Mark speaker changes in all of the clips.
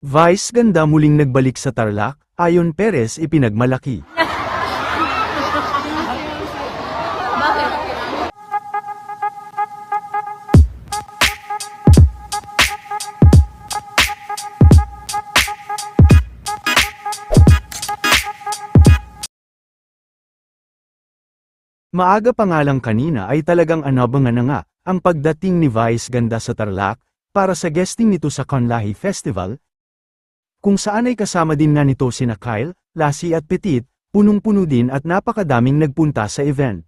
Speaker 1: Vice ganda muling nagbalik sa Tarlac, ayon Perez ipinagmalaki. Maaga pa nga lang kanina ay talagang anabangan na nga, ang pagdating ni Vice Ganda sa Tarlac, para sa guesting nito sa Conlahi Festival, kung saan ay kasama din nga nito sina Kyle, Lassie at Petit, punong-puno din at napakadaming nagpunta sa event.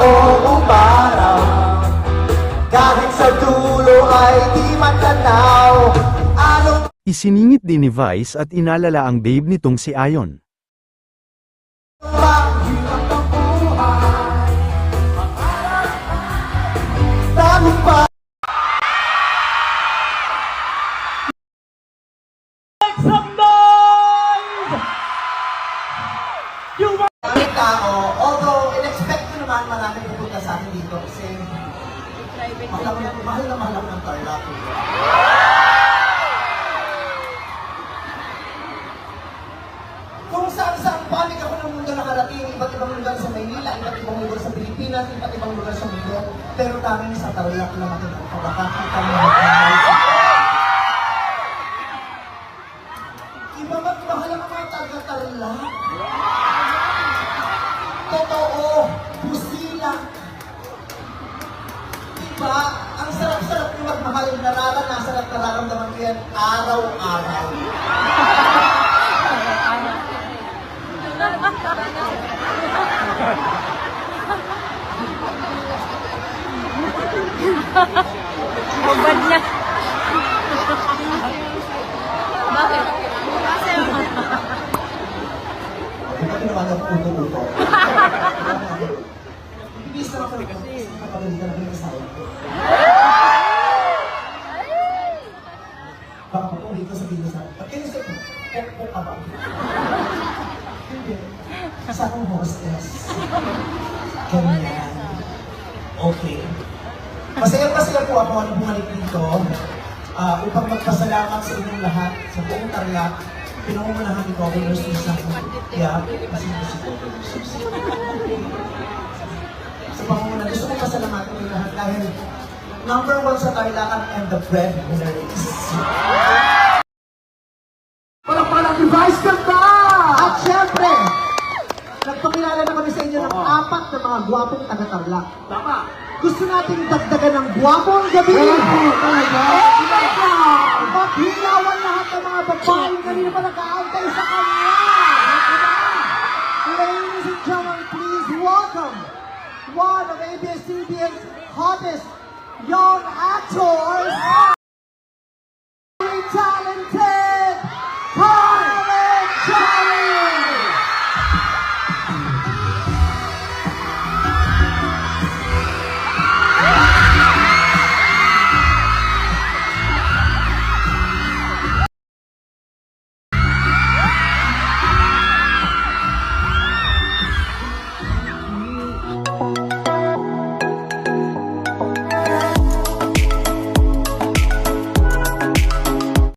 Speaker 2: Oo paraw Kahit sa dulo ay di matanaw Anong
Speaker 1: Isiningit din ni Vice at inalala ang babe nitong si Ayon.
Speaker 2: Dito kasi mahal, mahal na mahal ng Tarlac. Kung saan saan panig ako ng mundo nakarating, iba't ibang lugar sa Maynila, iba't ibang lugar sa Pilipinas, iba't ibang lugar sa mundo, pero tanging sa Tarlac lang ako nakakakita mo. Iba ba't mahal ang mga taga-Tarlac? Totoo, yung magmahal, nararanasan at nararamdaman ko yan araw-araw.
Speaker 3: Hubad niya. Bakit?
Speaker 2: Diba ginawa ng puto-puto? Hindi sa ako kapagalitan ng mga asawa ko. Baka po dito sabihin niya sa akin, pag kayo pokpok ka ba? Hindi. Sa akong hostess. Ganyan. Okay. Masaya-masaya po ako nung bumalik dito ah, upang magpasalamat sa inyong lahat, sa buong Tarlac, pinangungunahan ni Governor Susan Yap, kasi si Governor Susan. Sa pangunguna, gusto kong pasalamatan kayo lahat dahil number one sa Tarlacan and the breadwinner gwapong taga-Tarlac. Tama. Gusto nating dagdagan ng gwapong gabi. Oo, talaga. Maghilawan lahat ng mga babaeng kanina pa nag-aantay sa kanya. Ladies and gentlemen, please welcome one of ABS-CBN's hottest young actors,